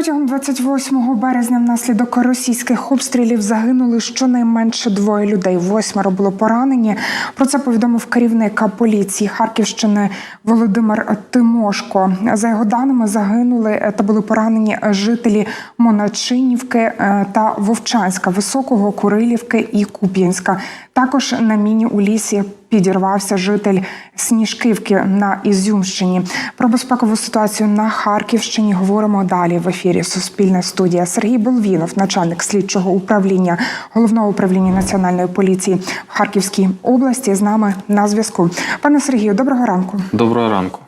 Протягом 28 березня внаслідок російських обстрілів загинули щонайменше двоє людей. Восьмеро було поранені. Про це повідомив керівник поліції Харківщини Володимир Тимошко. За його даними, загинули та були поранені жителі Моначинівки е, та Вовчанська, Високого, Курилівки і Куп'янська. Також на міні у лісі підірвався житель Сніжківки на Ізюмщині. Про безпекову ситуацію на Харківщині говоримо далі в ефірі. Суспільна студія Сергій Болвінов, начальник слідчого управління головного управління національної поліції в Харківській області. З нами на зв'язку. Пане Сергію, доброго ранку. Доброго ранку.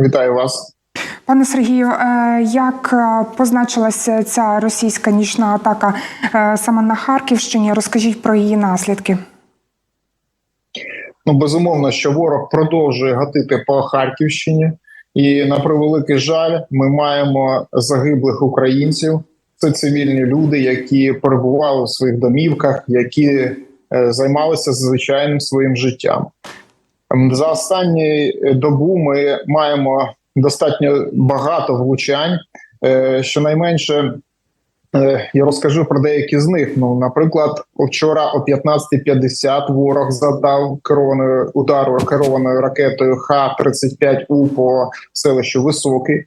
Вітаю вас. Пане Сергію, е, як е, позначилася ця російська нічна атака е, саме на Харківщині? Розкажіть про її наслідки. Ну безумовно, що ворог продовжує гатити по Харківщині, і на превеликий жаль, ми маємо загиблих українців. Це цивільні люди, які перебували в своїх домівках, які е, займалися звичайним своїм життям. За останні добу ми маємо достатньо багато влучань. Е, Щонайменше Е, Я розкажу про деякі з них. Ну, наприклад, вчора о 15.50 ворог завдав керованою удару керованою ракетою Х-35У по селищу Високий.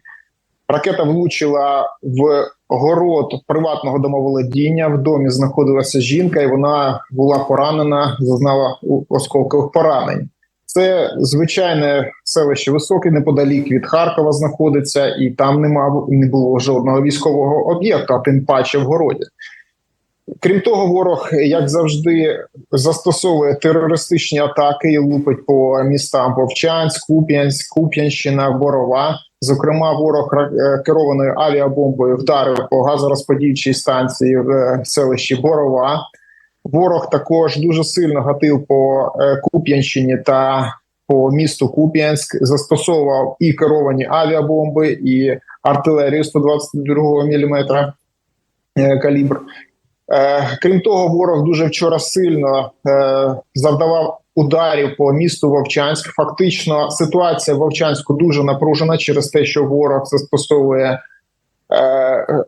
Ракета влучила в город приватного домоволодіння. В домі знаходилася жінка, і вона була поранена, зазнала у- осколкових поранень. Це звичайне селище Високе, неподалік від Харкова знаходиться, і там нема не було жодного військового об'єкту, тим паче в городі. Крім того, ворог, як завжди, застосовує терористичні атаки і лупить по містам Вовчанськ, Куп'янськ, Куп'янщина, Борова. Зокрема, ворог е, керованою авіабомбою вдарив по газорозподільчій станції в е, селищі Борова. Ворог також дуже сильно гатив по е, Куп'янщині та по місту Куп'янськ, застосовував і керовані авіабомби, і артилерію 122 мм калібр. Е, Крім того, ворог дуже вчора сильно е, завдавав ударів по місту Вовчанськ. Фактично, ситуація в Вовчанську дуже напружена через те, що ворог застосовує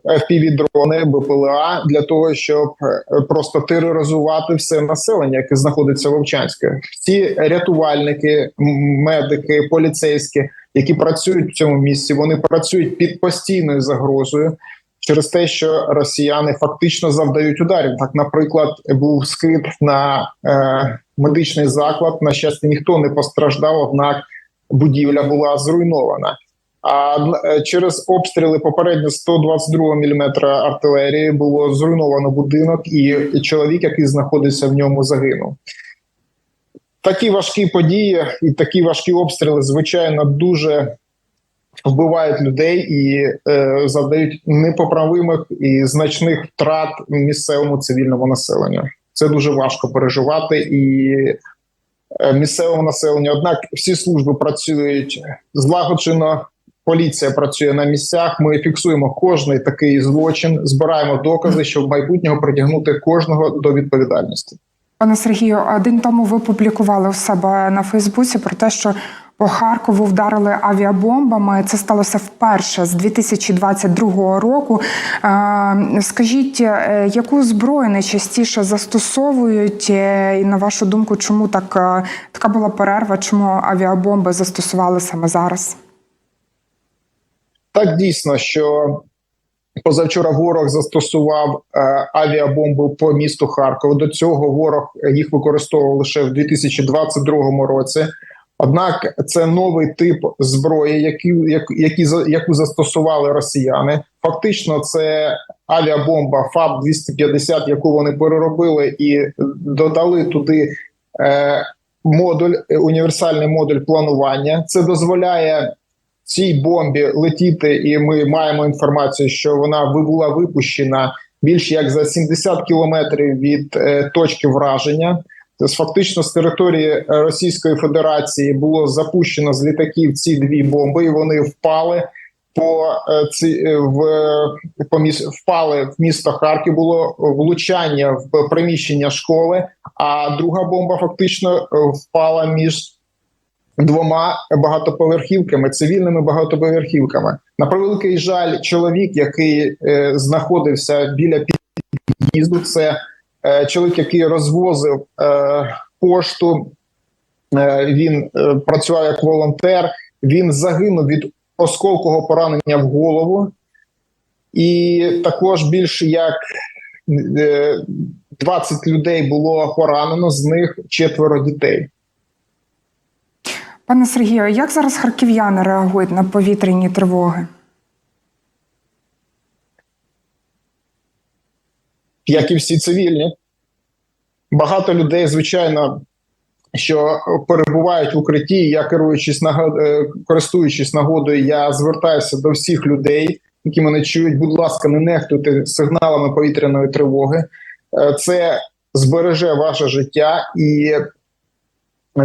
FPV-дрони, БПЛА для того, щоб е, просто тероризувати все населення, яке знаходиться в Вовчанську. Всі рятувальники, медики, поліцейські, які працюють в цьому місці, вони працюють під постійною загрозою. Через те, що росіяни фактично завдають ударів. Так, наприклад, був скид на е, медичний заклад. На щастя, ніхто не постраждав однак будівля була зруйнована. А е, через обстріли попередньо 122 мм артилерії було зруйновано будинок, і чоловік, який знаходився в ньому, загинув. Такі важкі події і такі важкі обстріли, звичайно, дуже вбивають людей і е, завдають непоправимих і значних втрат місцевому цивільному населенню. Це дуже важко переживати і е, місцевому населенню. Однак всі служби працюють злагоджено. Поліція працює на місцях. Ми фіксуємо кожний такий злочин, збираємо докази, щоб в майбутнього притягнути кожного до відповідальності. Пане Сергію, день тому ви публікували у себе на Фейсбуці про те, що по Харкову вдарили авіабомбами. Це сталося вперше з 2022 року. Е, Скажіть, е, яку зброю найчастіше застосовують, Е, і на вашу думку, чому так така була перерва? Чому авіабомби застосували саме зараз? Так дійсно, що позавчора ворог застосував е, авіабомби по місту Харкову. До цього ворог їх використовував лише в 2022 році. Однак це новий тип зброї, які, які, яку застосували росіяни. Фактично, це авіабомба ФАБ 250 яку вони переробили і додали туди е, модуль, універсальний модуль планування. Це дозволяє цій бомбі летіти, і ми маємо інформацію, що вона була випущена більш як за 70 кілометрів від е, точки враження. Тобто, фактично з території е, Російської Федерації було запущено з літаків ці дві бомби, і вони впали по е, ці в по міс, впали в місто Харків. Було влучання в приміщення школи. А друга бомба фактично впала між двома багатоповерхівками, цивільними багатоповерхівками. На превеликий жаль, чоловік, який е, знаходився біля під'їзду, це е, чоловік, який розвозив е, пошту. Е, він е, працював як волонтер. Він загинув від осколкового поранення в голову, і також більше як е, 20 людей було поранено, з них четверо дітей. Пане Сергію, як зараз харків'яни реагують на повітряні тривоги? як і всі цивільні. Багато людей, звичайно, що перебувають в укритті. Я керуючись е, користуючись нагодою, я звертаюся до всіх людей, які мене чують. Будь ласка, не нехтуйте сигналами повітряної тривоги. Е, Це збереже ваше життя і.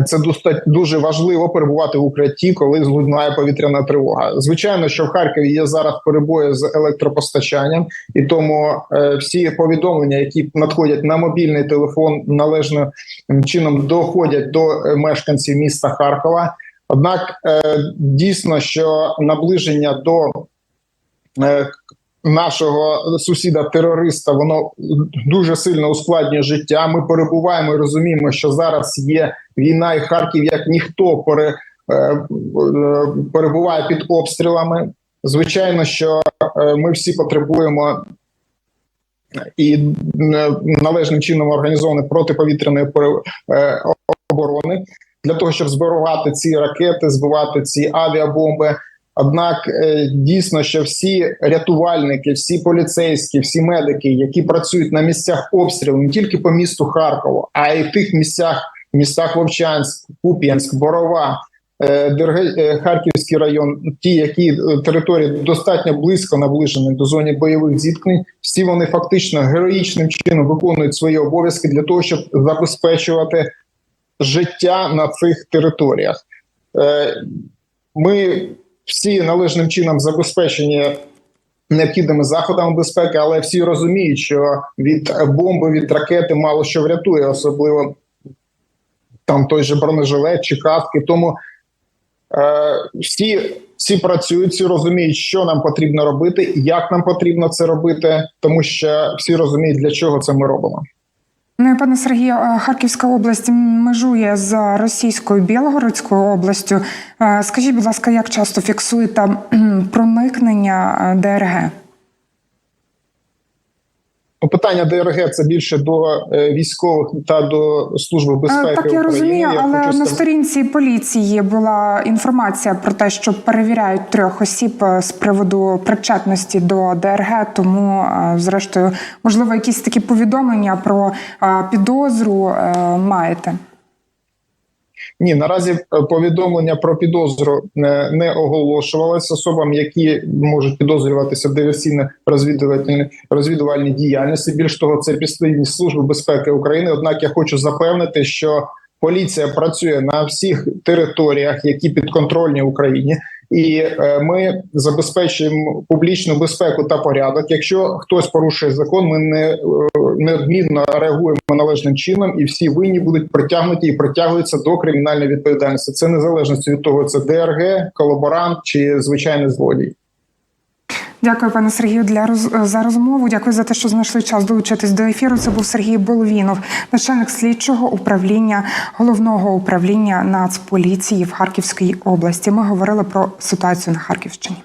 Це доста- дуже важливо перебувати в укритті, коли злунає повітряна тривога. Звичайно, що в Харкові є зараз перебої з електропостачанням, і тому е, всі повідомлення, які надходять на мобільний телефон, належним чином доходять до е, мешканців міста Харкова. Однак е, дійсно, що наближення до нашого сусіда-терориста воно дуже сильно ускладнює життя. Ми перебуваємо і розуміємо, що зараз є війна, і Харків як ніхто пере, е, е, перебуває під обстрілами. Звичайно, що е, ми всі потребуємо і належним чином організованої протиповітряної оборони для того, щоб збивати ці ракети, збивати ці авіабомби. Однак е, дійсно, що всі рятувальники, всі поліцейські, всі медики, які працюють на місцях обстрілу не тільки по місту Харкову, а й в тих місцях, містах Вовчанськ, Куп'янськ, Борова, е, е, Харківський район, ті, які території достатньо близько наближені до зони бойових зіткнень, всі вони фактично героїчним чином виконують свої обов'язки для того, щоб забезпечувати життя на цих територіях. Ми всі належним чином забезпечені необхідними заходами безпеки, але всі розуміють, що від бомби, від ракети мало що врятує, особливо там той же бронежилет чи каски. Тому е, всі, всі працюють, всі розуміють, що нам потрібно робити, як нам потрібно це робити, тому що всі розуміють, для чого це ми робимо. Ну пане Сергію, е, Харківська область межує з російською Білгородською областю. Е, Скажіть, будь ласка, як часто фіксуєте проникнення е, ДРГ? Ну, питання ДРГ це більше до е, військових та до служби безпеки. Е, Так я України. розумію, але хочу на сторінці поліції була інформація про те, що перевіряють трьох осіб е, з приводу причетності до ДРГ. Тому, зрештою, можливо, якісь такі повідомлення про підозру маєте. Ні, наразі е, повідомлення про підозру не, не оголошувалися особам, які можуть підозрюватися в диверсійно розвідувальній розвідувальній діяльності. Більш того, це підслідність служби безпеки України. Однак я хочу запевнити, що поліція працює на всіх територіях, які підконтрольні Україні, і е, ми забезпечуємо публічну безпеку та порядок. Якщо хтось порушує закон, ми не е, неодмінно реагуємо належним чином, і всі винні будуть притягнуті і притягуються до кримінальної відповідальності. Це незалежно від того, це ДРГ, колаборант чи звичайний злодій. Дякую, пане Сергію, для роз... за розмову. Дякую за те, що знайшли час долучитись до ефіру. Це був Сергій Боловінов, начальник слідчого управління головного управління Нацполіції в Харківській області. Ми говорили про ситуацію на Харківщині.